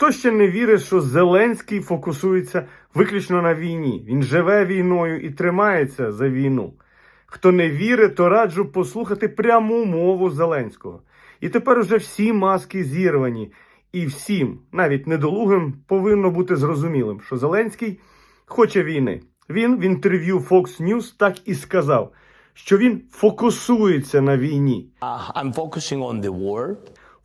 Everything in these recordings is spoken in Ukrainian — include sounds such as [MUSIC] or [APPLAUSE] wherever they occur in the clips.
Хто ще не вірить, що Зеленський фокусується виключно на війні? Він живе війною і тримається за війну. Хто не вірить, то раджу послухати пряму мову Зеленського. І тепер уже всі маски зірвані, і всім, навіть недолугим, повинно бути зрозумілим, що Зеленський хоче війни. Він в інтерв'ю Fox News так і сказав, що він фокусується на війні. Uh, I'm focusing on the war.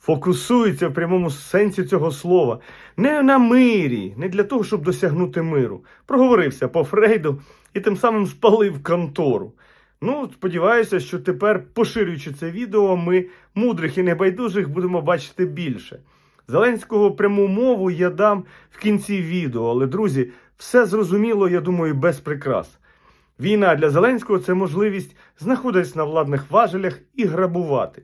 Фокусується в прямому сенсі цього слова. Не на мирі, не для того, щоб досягнути миру. Проговорився по Фрейду і тим самим спалив контору. Ну, сподіваюся, що тепер, поширюючи це відео, ми мудрих і небайдужих будемо бачити більше. Зеленського пряму мову я дам в кінці відео, але, друзі, все зрозуміло, я думаю, без прикрас. Війна для Зеленського це можливість знаходитись на владних важелях і грабувати.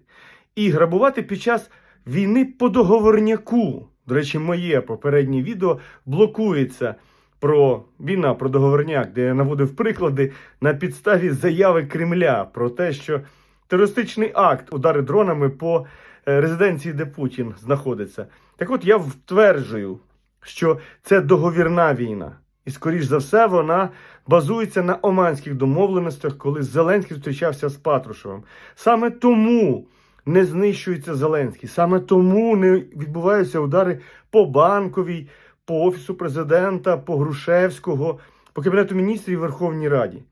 І грабувати під час війни по договорняку. До речі, моє попереднє відео блокується про війна про договорняк, де я наводив приклади на підставі заяви Кремля про те, що терористичний акт удари дронами по е, резиденції, де Путін знаходиться. Так от я втверджую, що це договірна війна. І, скоріш за все, вона базується на оманських домовленостях, коли Зеленський зустрічався з Патрушевим. Саме тому не знищується Зеленський, саме тому не відбуваються удари по банковій, по офісу президента, по Грушевського, по кабінету міністрів Верховній Раді.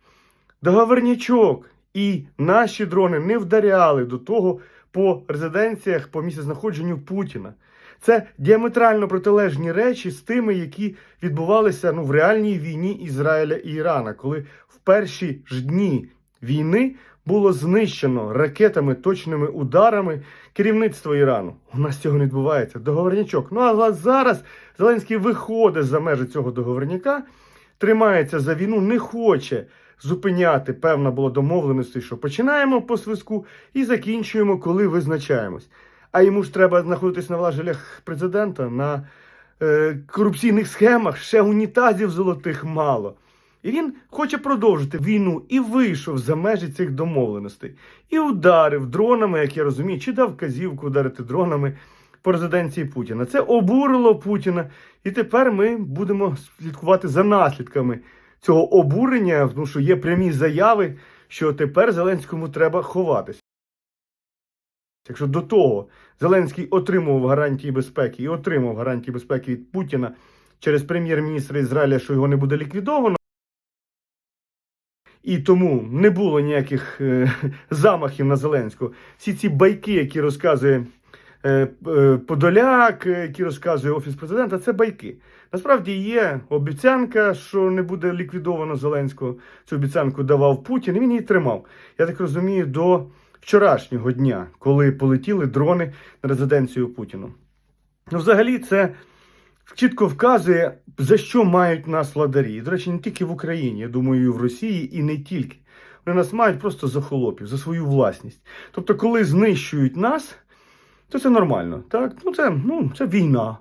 Договорнячок і наші дрони не вдаряли до того по резиденціях по місцезнаходженню Путіна. Це діаметрально протилежні речі з тими, які відбувалися ну, в реальній війні Ізраїля і Ірана, коли в перші ж дні війни було знищено ракетами, точними ударами керівництво Ірану. У нас цього не відбувається. Договорнячок. Ну а зараз Зеленський виходить за межі цього договорняка, тримається за війну, не хоче зупиняти. Певна була домовленості, що починаємо по свиску і закінчуємо, коли визначаємось. А йому ж треба знаходитись на важелях президента на е, корупційних схемах, ще унітазів золотих мало. І він хоче продовжити війну і вийшов за межі цих домовленостей. І ударив дронами, як я розумію, чи дав вказівку ударити дронами по резиденції Путіна. Це обурило Путіна. І тепер ми будемо слідкувати за наслідками цього обурення, тому що є прямі заяви, що тепер Зеленському треба ховатися. Якщо до того Зеленський отримував гарантії безпеки і отримав гарантії безпеки від Путіна через прем'єр-міністра Ізраїля, що його не буде ліквідовано, і тому не було ніяких е, [LAUGHS] замахів на Зеленського. Всі ці байки, які розказує е, е, Подоляк, е, які розказує Офіс президента, це байки. Насправді є обіцянка, що не буде ліквідовано Зеленського. Цю обіцянку давав Путін, і він її тримав. Я так розумію, до вчорашнього дня, коли полетіли дрони на резиденцію Путіна. Ну, взагалі, це чітко вказує, за що мають нас владарі. До речі, не тільки в Україні, я думаю, і в Росії, і не тільки. Вони нас мають просто за холопів, за свою власність. Тобто, коли знищують нас, то це нормально. Так? Ну, це, ну, це війна.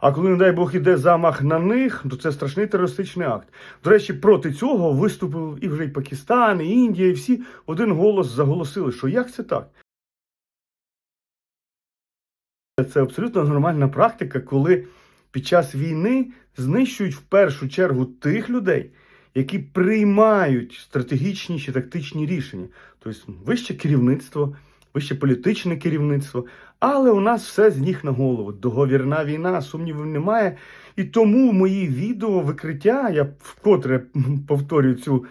А коли, не дай Бог, іде замах на них, то це страшний терористичний акт. До речі, проти цього виступив і вже і Пакистан, і Індія, і всі один голос заголосили, що як це так? Це абсолютно нормальна практика, коли під час війни знищують в першу чергу тих людей, які приймають стратегічні чи тактичні рішення. Тобто вище керівництво, вище політичне керівництво. Але у нас все з ніг на голову. Договірна війна, сумнівів немає. І тому мої відео викриття, я вкотре повторюю цю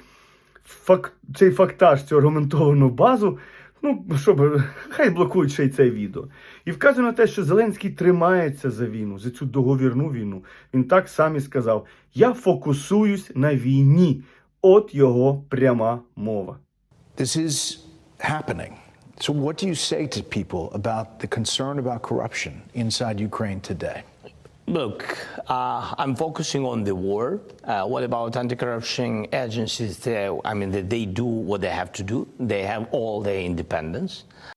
фак, цей фактаж, цю аргументовану базу. Ну, щоб хай блокують ще й це відео. І вказує на те, що Зеленський тримається за війну, за цю договірну війну. Він так сам і сказав: Я фокусуюсь на війні. От його пряма мова. This is happening. So, what do you say to people about the concern about corruption inside Ukraine today? Look, uh, I'm focusing on the war. Uh, what about anti-corruption agencies? There, I mean, they, they do what they have to do. They have all their independence.